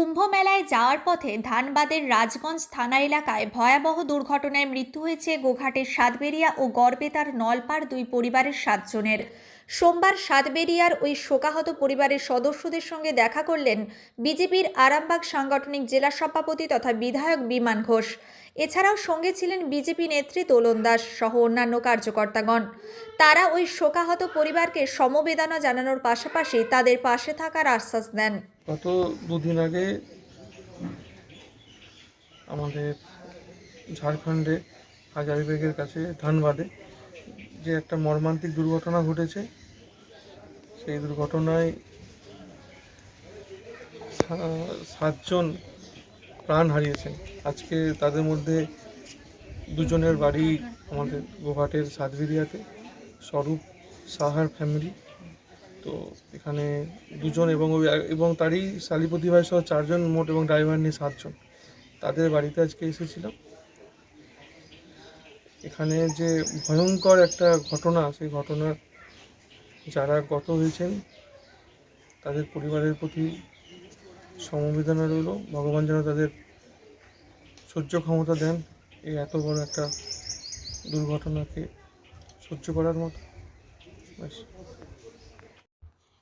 ลุ่มพ่อแม่ মেলায় যাওয়ার পথে ধানবাদের রাজগঞ্জ থানা এলাকায় ভয়াবহ দুর্ঘটনায় মৃত্যু হয়েছে গোঘাটের সাতবেরিয়া ও গড়বেতার নলপাড় দুই পরিবারের সাতজনের। সোমবার সাতবেরিয়ার ওই শোকাহত পরিবারের সদস্যদের সঙ্গে দেখা করলেন বিজেপির আরামবাগ সাংগঠনিক জেলা সভাপতি তথা বিধায়ক বিমান ঘোষ। এছাড়াও সঙ্গে ছিলেন বিজেপি নেত্রী তোলন দাস সহ অন্যান্য কার্যকর্তাগণ। তারা ওই শোকাহত পরিবারকে সমবেদনা জানানোর পাশাপাশি তাদের পাশে থাকার আশ্বাস দেন। গত দুদিন আগে আমাদের ঝাড়খণ্ডে হাজারিবাগের কাছে ধানবাদে যে একটা মর্মান্তিক দুর্ঘটনা ঘটেছে। সেই দুর্ঘটনায় সাতজন প্রাণ হারিয়েছেন। আজকে তাদের মধ্যে দুজনের বাড়ি আমাদের গোঘাটের সাতবিরিয়াতে, স্বরূপ সাহার ফ্যামিলি। তো এখানে দুজন এবং এবং তারই শালিপতি ভাই সহ চারজন মোট এবং ড্রাইভার নিয়ে সাতজন। তাদের বাড়িতে আজকে এসেছিলাম। এখানে যে ভয়ঙ্কর একটা ঘটনা, সেই ঘটনার যারা গত হয়েছেন, তাদের পরিবারের প্রতি সমবেদনা রইল। ভগবান যেন তাদের সহ্য ক্ষমতা দেন এই এত বড় একটা দুর্ঘটনাকে সহ্য করার মতো। ব্যাস।